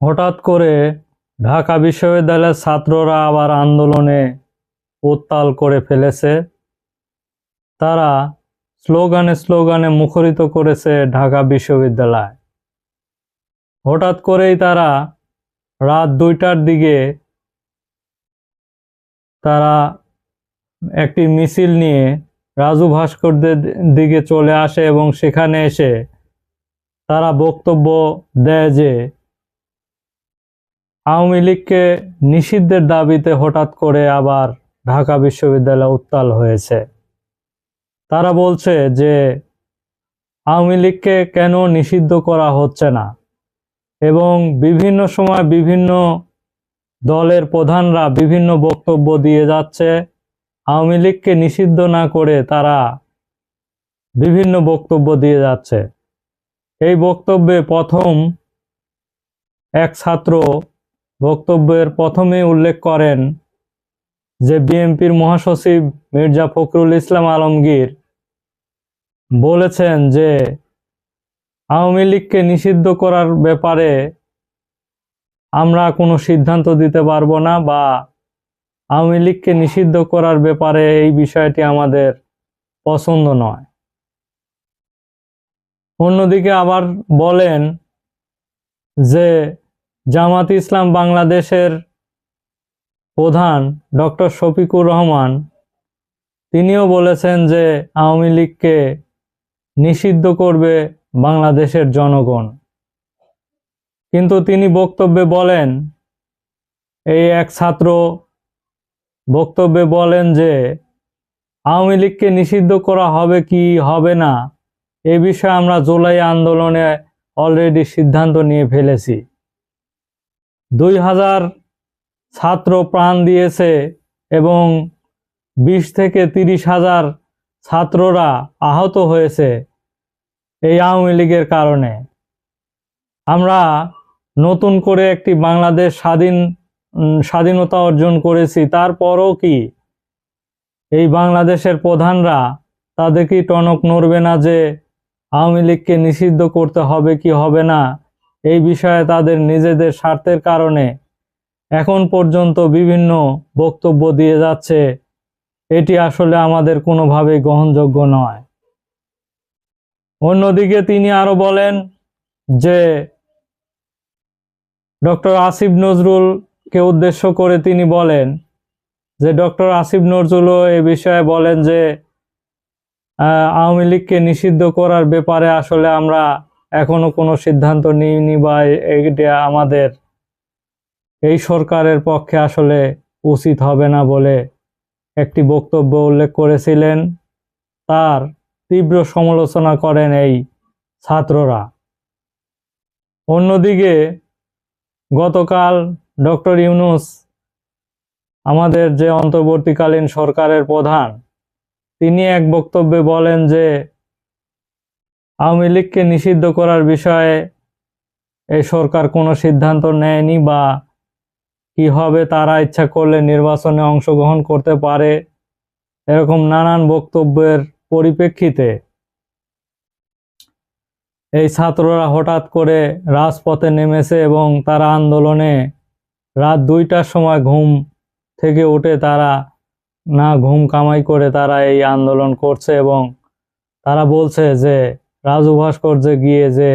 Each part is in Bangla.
হঠাৎ করে ঢাকা বিশ্ববিদ্যালয়ের ছাত্ররা আবার আন্দোলনে উত্তাল করে ফেলেছে। তারা স্লোগানে স্লোগানে মুখরিত করেছে ঢাকা বিশ্ববিদ্যালয়। হঠাৎ করেই তারা রাত দুইটার দিকে তারা একটি মিছিল নিয়ে রাজু ভাস্করদের দিকে চলে আসে এবং সেখানে এসে তারা বক্তব্য দেয় যে আওয়ামী লীগকে নিষিদ্ধের দাবিতে হঠাৎ করে আবার ঢাকা বিশ্ববিদ্যালয় উত্তাল হয়েছে। তারা বলছে যে আওয়ামী লীগকে কেন নিষিদ্ধ করা হচ্ছে না এবং বিভিন্ন সময় বিভিন্ন দলের প্রধানরা বিভিন্ন বক্তব্য দিয়ে যাচ্ছে। আওয়ামী লীগকে নিষিদ্ধ না করে তারা বিভিন্ন বক্তব্য দিয়ে যাচ্ছে। এই বক্তব্যে প্রথম এক ছাত্র বক্তব্যের প্রথমে উল্লেখ করেন যে বিএনপির মহাসচিব মির্জা ফখরুল ইসলাম আলমগীর বলেছেন যে আওয়ামী লীগকে নিষিদ্ধ করার ব্যাপারে আমরা কোনো সিদ্ধান্ত দিতে পারব না বা আওয়ামী লীগকে নিষিদ্ধ করার ব্যাপারে এই বিষয়টি আমাদের পছন্দ নয়। অন্যদিকে আবার বলেন যে জামাত ইসলাম বাংলাদেশের প্রধান ডক্টর শফিকুর রহমান, তিনিও বলেছেন যে আওয়ামী লীগকে নিষিদ্ধ করবে বাংলাদেশের জনগণ। কিন্তু তিনি বক্তব্যে বলেন, এই এক ছাত্র বক্তব্যে বলেন যে আওয়ামী লীগকে নিষিদ্ধ করা হবে কি হবে না, এ বিষয়ে আমরা জুলাই আন্দোলনে অলরেডি সিদ্ধান্ত নিয়ে ফেলেছি। দুই হাজার ছাত্র প্রাণ দিয়েছে এবং বিশ থেকে তিরিশ হাজার ছাত্ররা আহত হয়েছে এই আওয়ামী লীগের কারণে। আমরা নতুন করে একটি বাংলাদেশ স্বাধীন স্বাধীনতা অর্জন করেছি, তারপরও কি এই বাংলাদেশের প্রধানরা তাদের কি টনক নড়বে না যে আওয়ামী লীগকে নিষিদ্ধ করতে হবে কি হবে না? এই বিষয়ে তাদের নিজেদের স্বার্থের কারণে এখন পর্যন্ত বিভিন্ন বক্তব্য দিয়ে যাচ্ছে। এটি আসলে আমাদের কোনোভাবেই গ্রহণযোগ্য নয়। অন্যদিকে তিনি আরও বলেন যে, ডক্টর আসিফ নজরুলকে উদ্দেশ্য করে তিনি বলেন যে, ডক্টর আসিফ নজরুলও এ বিষয়ে বলেন যে আওয়ামী লীগকে নিষিদ্ধ করার ব্যাপারে আসলে আমরা এখনও কোনো সিদ্ধান্ত নিইনি বা এটা আমাদের। এই সরকারের পক্ষে আসলে উচিত হবে না বলে একটি বক্তব্য উল্লেখ করেছিলেন। তার তীব্র সমালোচনা করেন এই ছাত্ররা। অন্যদিকে গতকাল ডক্টর ইউনুস, আমাদের যে অন্তর্বর্তীকালীন সরকারের প্রধান, তিনি এক বক্তব্যে বলেন যে আওয়ামী লীগকে নিষিদ্ধ করার বিষয়ে এই সরকার কোনো সিদ্ধান্ত নেয়নি বা কি হবে তারা ইচ্ছা করলে নির্বাচনে অংশগ্রহণ করতে পারে, এরকম নানান বক্তব্যের পরিপ্রেক্ষিতে এই ছাত্ররা হঠাৎ করে রাজপথে নেমেছে এবং তারা আন্দোলনে রাত দুইটার সময় ঘুম থেকে উঠে তারা না ঘুম কামাই করে তারা এই আন্দোলন করছে এবং তারা বলছে যে রাজু ভাস্কর্যে গিয়ে যে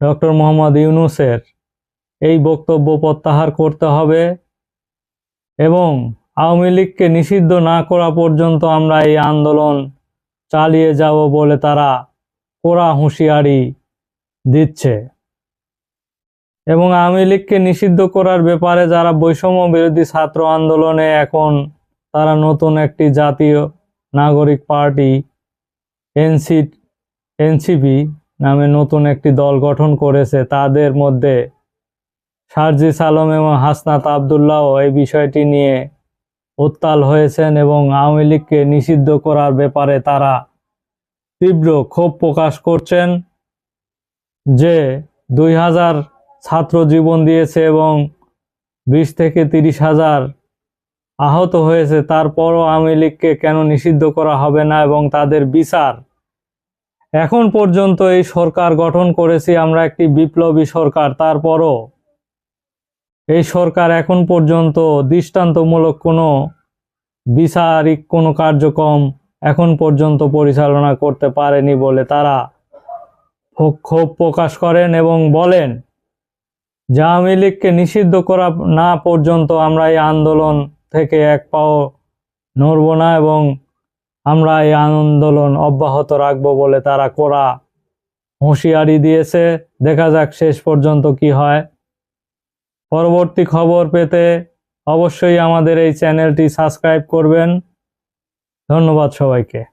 ডক্টর মোহাম্মদ ইউনুসের এই বক্তব্য প্রত্যাহার করতে হবে এবং আওয়ামী লীগকে নিষিদ্ধ না করা পর্যন্ত আমরা এই আন্দোলন চালিয়ে যাব বলে তারা কড়া হুঁশিয়ারি দিচ্ছে। এবং আওয়ামী লীগকে নিষিদ্ধ করার ব্যাপারে যারা বৈষম্য বিরোধী ছাত্র আন্দোলনে এখন তারা নতুন একটি জাতীয় নাগরিক পার্টি, এনসি এনসিপি নামে নতুন একটি দল গঠন করেছে। তাদের মধ্যে সার্জিস আলম এবং হাসনাত আবদুল্লাহ এই বিষয়টি নিয়ে উত্তাল হয়েছেন এবং আওয়ামী লীগকে নিষিদ্ধ করার ব্যাপারে তারা তীব্র ক্ষোভ প্রকাশ করছেন যে দুই হাজার ছাত্র জীবন দিয়েছে এবং বিশ থেকে তিরিশ হাজার আহত হয়েছে। তারপরও আওয়ামী লীগকে কেন নিষিদ্ধ করা হবে না এবং তাদের বিচার এখন পর্যন্ত এই সরকার গঠন করেছি আমরা একটি বিপ্লবী সরকার, তারপরও এই সরকার এখন পর্যন্ত দৃষ্টান্তমূলক কোনো বিচারিক কোনো কার্যক্রম এখন পর্যন্ত পরিচালনা করতে পারেনি বলে তারা ক্ষোভ- প্রকাশ করেন এবং বলেন যে আওয়ামী লীগকে নিষিদ্ধ করা না পর্যন্ত আমরা এই আন্দোলন থেকে এক পাও নড়ব না এবং আমরা এই আন্দোলন অব্যাহত রাখব বলে তারা করা হুঁশিয়ারি দিয়েছে। দেখা যাক শেষ পর্যন্ত কি হয়। পরবর্তী খবর পেতে অবশ্যই আমাদের এই চ্যানেলটি সাবস্ক্রাইব করবেন। ধন্যবাদ সবাইকে।